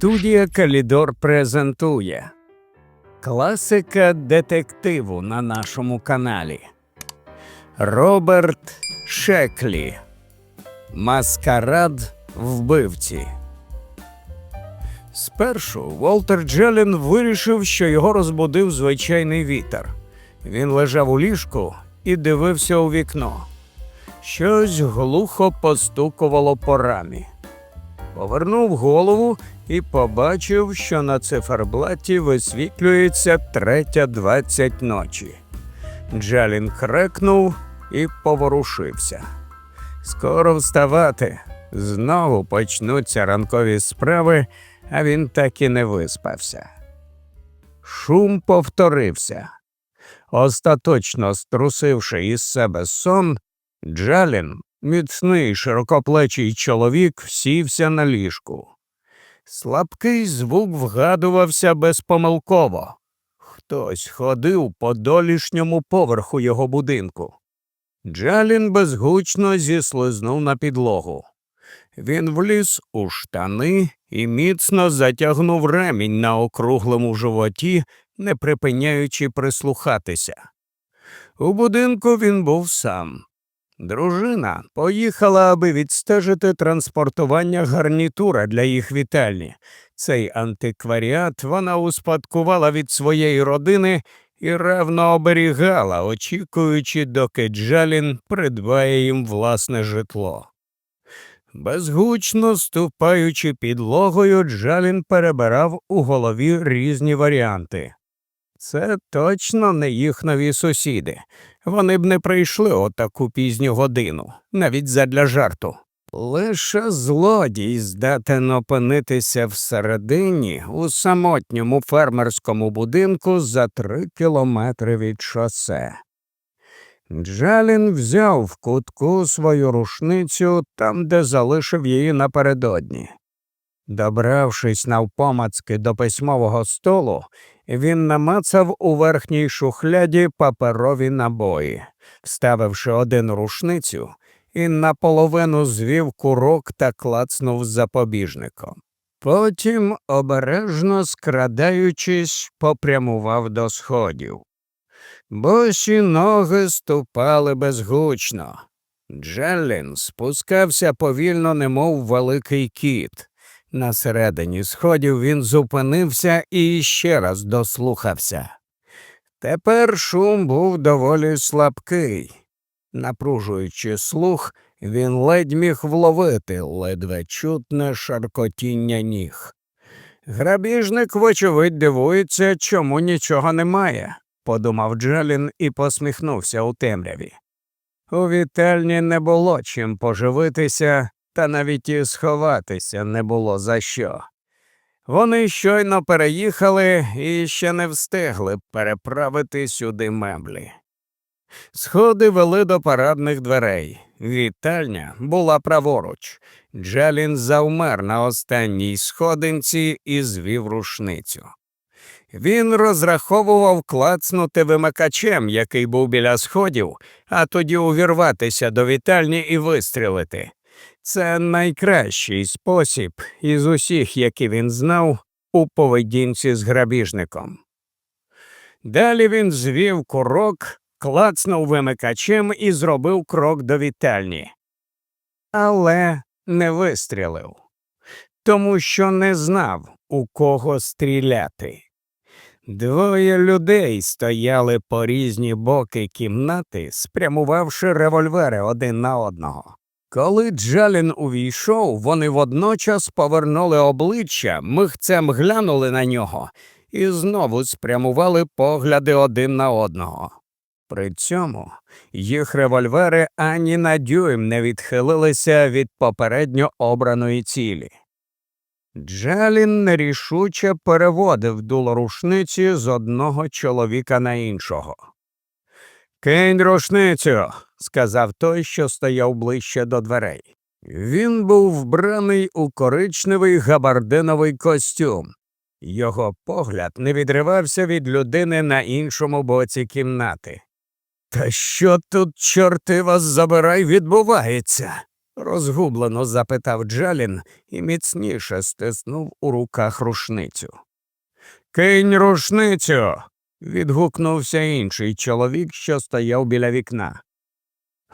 Студія Калідор презентує Класика детективу на нашому каналі. Роберт Шеклі. Маскарад вбивці. Спершу Волтер Джелін вирішив, що його розбудив звичайний вітер. Він лежав у ліжку і дивився у вікно. Щось глухо постукувало по рамі. Повернув голову і побачив, що на циферблаті висвітлюється третя двадцять ночі. Джалін крекнув і поворушився. Скоро вставати. Знову почнуться ранкові справи, а він так і не виспався. Шум повторився. Остаточно струсивши із себе сон, Джалін, міцний широкоплечий чоловік, сівся на ліжку. Слабкий звук вгадувався безпомилково. Хтось ходив по долішньому поверху його будинку. Джалін безгучно зіслизнув на підлогу. Він вліз у штани і міцно затягнув ремінь на округлому животі, не припиняючи прислухатися. У будинку він був сам. Дружина поїхала, аби відстежити транспортування гарнітура для їх вітальні. Цей антикваріат вона успадкувала від своєї родини і ревно оберігала, очікуючи, доки Джалін придбає їм власне житло. Безгучно ступаючи підлогою, Джалін перебирав у голові різні варіанти. Це точно не їх нові сусіди. Вони б не прийшли о таку пізню годину, навіть задля жарту. Лише злодій здатен опинитися всередині у самотньому фермерському будинку за три кілометри від шосе. Джалін взяв в кутку свою рушницю там, де залишив її напередодні. Добравшись навпомацки до письмового столу, він намацав у верхній шухляді паперові набої, вставивши один рушницю і наполовину звів курок та клацнув запобіжником. Потім, обережно скрадаючись, попрямував до сходів. Босі ноги ступали безгучно. Джеллін спускався повільно, немов великий кіт. На середині сходів він зупинився і ще раз дослухався. Тепер шум був доволі слабкий. Напружуючи слух, він ледь міг вловити ледве чутне шаркотіння ніг. Грабіжник, вочевидь, дивується, чому нічого немає, подумав Джалін і посміхнувся у темряві. У вітальні не було чим поживитися, та навіть і сховатися не було за що. Вони щойно переїхали і ще не встигли переправити сюди меблі. Сходи вели до парадних дверей. Вітальня була праворуч. Джалін завмер на останній сходинці і звів рушницю. Він розраховував клацнути вимикачем, який був біля сходів, а тоді увірватися до вітальні і вистрілити. Це найкращий спосіб із усіх, які він знав, у поведінці з грабіжником. Далі він звів курок, клацнув вимикачем і зробив крок до вітальні. Але не вистрілив, тому що не знав, у кого стріляти. Двоє людей стояли по різні боки кімнати, спрямувавши револьвери один на одного. Коли Джалін увійшов, вони водночас повернули обличчя, михцем глянули на нього і знову спрямували погляди один на одного. При цьому їх револьвери ані на дюйм не відхилилися від попередньо обраної цілі. Джалін нерішуче переводив дуло рушниці з одного чоловіка на іншого. Кинь рушницю, сказав той, що стояв ближче до дверей. Він був вбраний у коричневий габардиновий костюм. Його погляд не відривався від людини на іншому боці кімнати. Та що тут, чорти вас забирай, відбувається? розгублено запитав Джалін і міцніше стиснув у руках рушницю. Кинь рушницю. відгукнувся інший чоловік, що стояв біля вікна.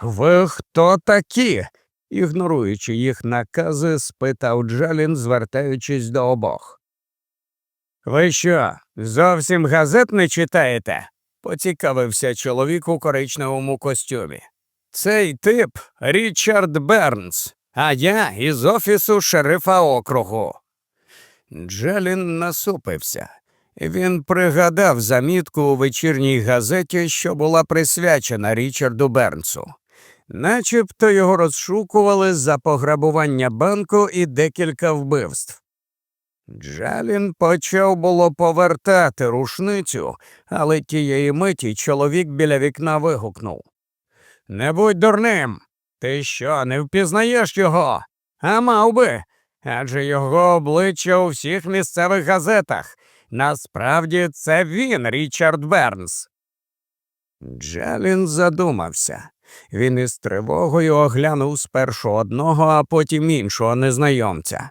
Ви хто такі? ігноруючи їх накази, спитав Джалін, звертаючись до обох. Ви що, зовсім газет не читаєте? поцікавився чоловік у коричневому костюмі. Цей тип Річард Бернс, а я із офісу шерифа округу. Джалін насупився. Він пригадав замітку у вечірній газеті, що була присвячена Річарду Бернсу. Начебто його розшукували за пограбування банку і декілька вбивств. Джалін почав було повертати рушницю, але тієї миті чоловік біля вікна вигукнув Не будь дурним. Ти що, не впізнаєш його? А мав би. Адже його обличчя у всіх місцевих газетах. Насправді це він, Річард Бернс. Джалін задумався. Він із тривогою оглянув спершу одного, а потім іншого незнайомця.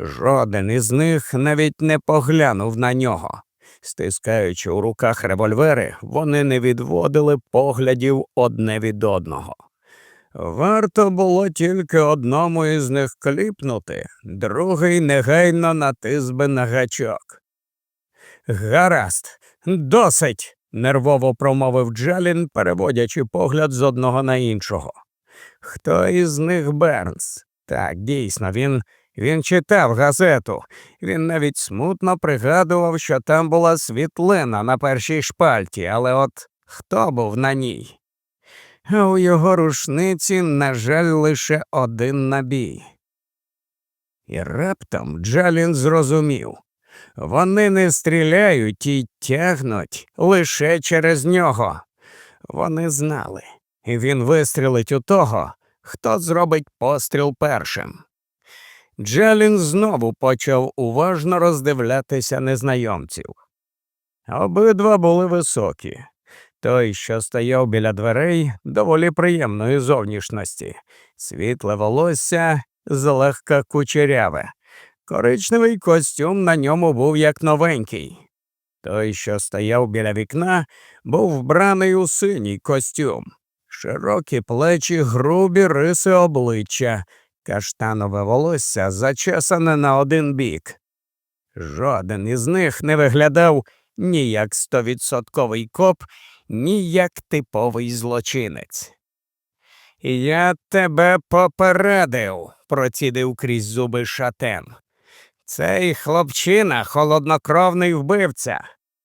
Жоден із них навіть не поглянув на нього. Стискаючи у руках револьвери, вони не відводили поглядів одне від одного. Варто було тільки одному із них кліпнути, другий негайно натис би на гачок. Гаразд, досить, нервово промовив Джалін, переводячи погляд з одного на іншого. Хто із них Бернс? Так, дійсно, він він читав газету. Він навіть смутно пригадував, що там була світлина на першій шпальті, але от хто був на ній? А у його рушниці, на жаль, лише один набій. І раптом Джалін зрозумів вони не стріляють і тягнуть лише через нього. Вони знали, і він вистрілить у того, хто зробить постріл першим. Джалін знову почав уважно роздивлятися незнайомців. Обидва були високі. Той, що стояв біля дверей, доволі приємної зовнішності, світле волосся злегка кучеряве, коричневий костюм на ньому був як новенький. Той, що стояв біля вікна, був вбраний у синій костюм, широкі плечі, грубі риси обличчя, каштанове волосся зачесане на один бік. Жоден із них не виглядав ні як стовідсотковий коп, ні як типовий злочинець. Я тебе попередив, процідив крізь зуби шатен. Цей хлопчина холоднокровний вбивця.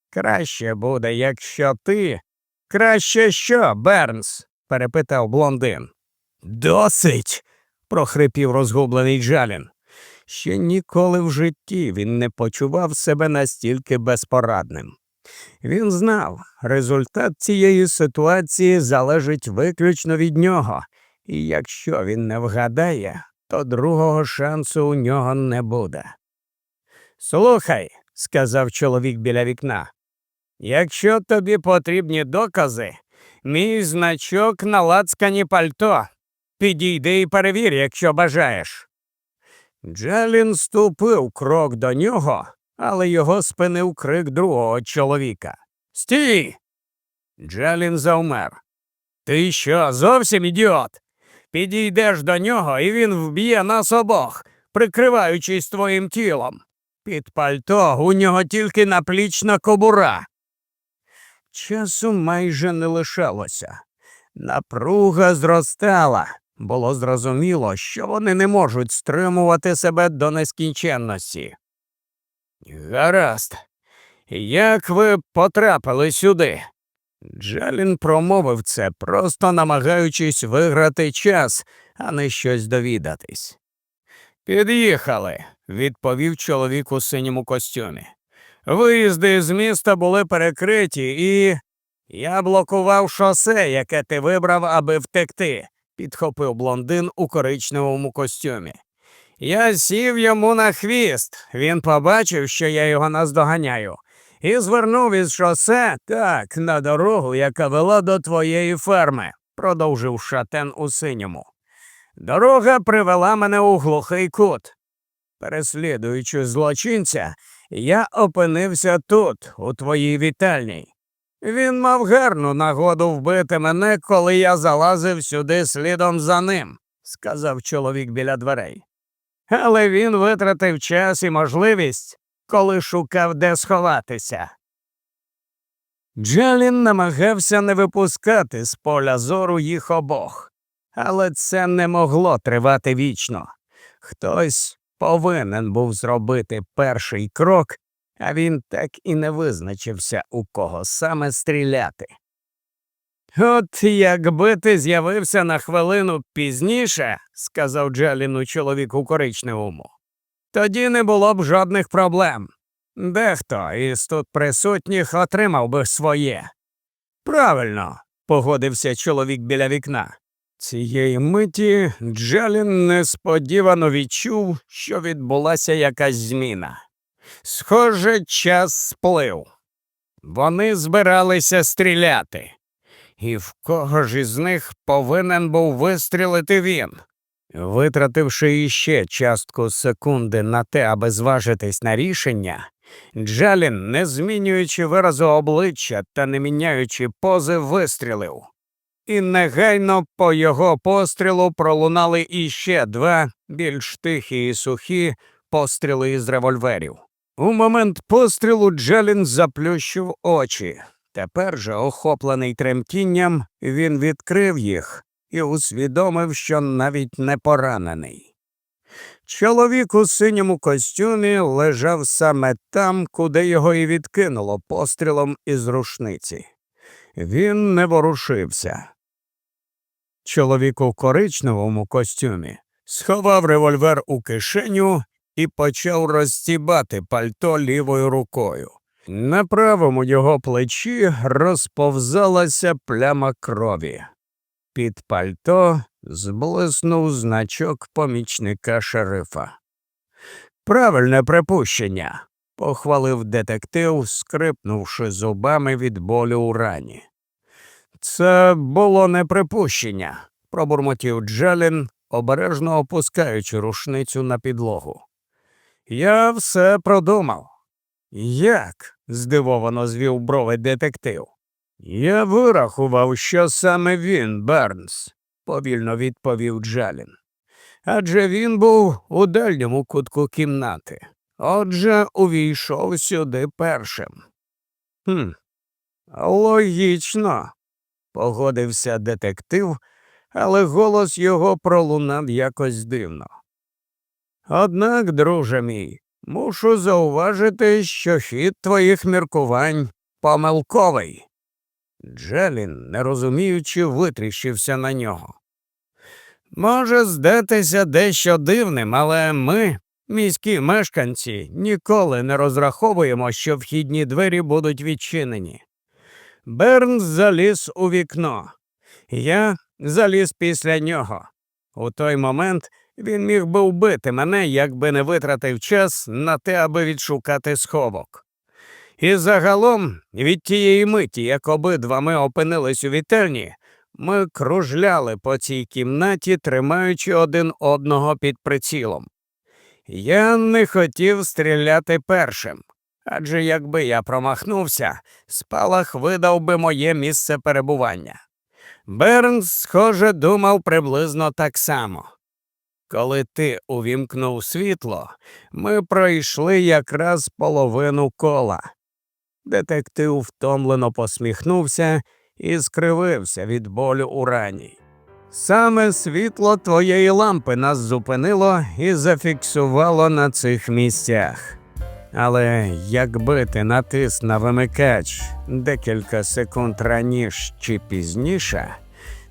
Краще буде, якщо ти. Краще що, Бернс? перепитав блондин. Досить прохрипів розгублений Джалін. Ще ніколи в житті він не почував себе настільки безпорадним. Він знав, результат цієї ситуації залежить виключно від нього, і якщо він не вгадає, то другого шансу у нього не буде. Слухай, сказав чоловік біля вікна, якщо тобі потрібні докази, мій значок на лацкані пальто Підійди і перевір, якщо бажаєш. Джалін ступив крок до нього, але його спинив крик другого чоловіка. Стій. Джалін завмер. Ти що, зовсім ідіот? Підійдеш до нього, і він вб'є нас обох, прикриваючись твоїм тілом. Під пальто у нього тільки наплічна кобура. Часу майже не лишалося. Напруга зростала. Було зрозуміло, що вони не можуть стримувати себе до нескінченності. Гаразд, як ви потрапили сюди? Джалін промовив це, просто намагаючись виграти час, а не щось довідатись. Під'їхали, відповів чоловік у синьому костюмі. Виїзди з міста були перекриті, і я блокував шосе, яке ти вибрав, аби втекти підхопив блондин у коричневому костюмі. Я сів йому на хвіст. Він побачив, що я його наздоганяю, і звернув із шосе так на дорогу, яка вела до твоєї ферми, продовжив шатен у синьому. Дорога привела мене у глухий кут. Переслідуючи злочинця, я опинився тут, у твоїй вітальні. Він мав гарну нагоду вбити мене, коли я залазив сюди слідом за ним, сказав чоловік біля дверей. Але він витратив час і можливість, коли шукав, де сховатися. Джалін намагався не випускати з поля зору їх обох, але це не могло тривати вічно. Хтось повинен був зробити перший крок, а він так і не визначився, у кого саме стріляти. От якби ти з'явився на хвилину пізніше, сказав Джаліну чоловік у коричневому, тоді не було б жодних проблем. Дехто із тут присутніх отримав би своє. Правильно, погодився чоловік біля вікна. Цієї миті Джалін несподівано відчув, що відбулася якась зміна. Схоже, час сплив. Вони збиралися стріляти. І в кого ж із них повинен був вистрілити він? Витративши іще частку секунди на те, аби зважитись на рішення, Джалін, не змінюючи виразу обличчя та не міняючи пози, вистрілив. І негайно по його пострілу пролунали іще два більш тихі і сухі постріли із револьверів. У момент пострілу Джалін заплющив очі. Тепер же, охоплений тремтінням, він відкрив їх і усвідомив, що навіть не поранений. Чоловік у синьому костюмі лежав саме там, куди його і відкинуло пострілом із рушниці. Він не ворушився. Чоловік у коричневому костюмі сховав револьвер у кишеню і почав розстібати пальто лівою рукою. На правому його плечі розповзалася пляма крові. Під пальто зблиснув значок помічника шерифа. Правильне припущення, похвалив детектив, скрипнувши зубами від болю у рані. Це було не припущення, пробурмотів Джалін, обережно опускаючи рушницю на підлогу. Я все продумав. Як? здивовано звів брови детектив. Я вирахував, що саме він, Бернс, повільно відповів Джалін. Адже він був у дальньому кутку кімнати. Отже, увійшов сюди першим. «Хм, Логічно, погодився детектив, але голос його пролунав якось дивно. Однак, друже мій, мушу зауважити, що хід твоїх міркувань помилковий. Джелін, не розуміючи, витріщився на нього. Може здатися дещо дивним, але ми, міські мешканці, ніколи не розраховуємо, що вхідні двері будуть відчинені. Бернс заліз у вікно. Я заліз після нього. У той момент він міг би вбити мене, якби не витратив час на те, аби відшукати сховок. І загалом, від тієї миті, як обидва ми опинились у вітальні, ми кружляли по цій кімнаті, тримаючи один одного під прицілом. Я не хотів стріляти першим, адже якби я промахнувся, спалах видав би моє місце перебування. Бернс, схоже, думав приблизно так само. Коли ти увімкнув світло, ми пройшли якраз половину кола. Детектив втомлено посміхнувся і скривився від болю у рані. Саме світло твоєї лампи нас зупинило і зафіксувало на цих місцях. Але якби ти натис на вимикач декілька секунд раніше чи пізніше,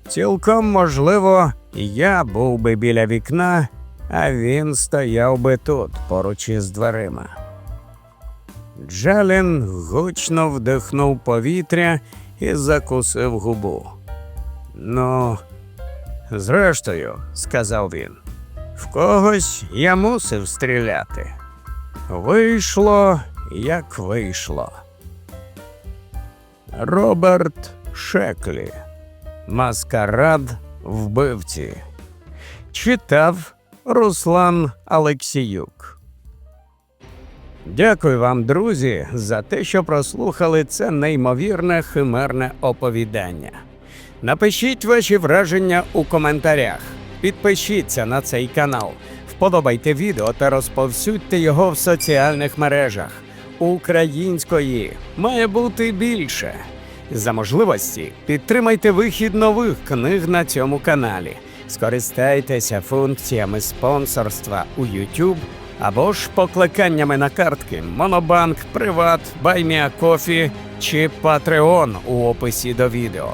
цілком можливо, я був би біля вікна, а він стояв би тут поруч із дверима. Джалін гучно вдихнув повітря і закусив губу. Ну, зрештою, сказав він, в когось я мусив стріляти. Вийшло, як вийшло. Роберт Шеклі. Маскарад вбивці. Читав Руслан Алексіюк. Дякую вам, друзі, за те, що прослухали це неймовірне химерне оповідання. Напишіть ваші враження у коментарях. Підпишіться на цей канал, вподобайте відео та розповсюдьте його в соціальних мережах. Української має бути більше. За можливості підтримайте вихід нових книг на цьому каналі. Скористайтеся функціями спонсорства у YouTube або ж покликаннями на картки Монобанк, Приват, Байміакофі чи Patreon у описі до відео.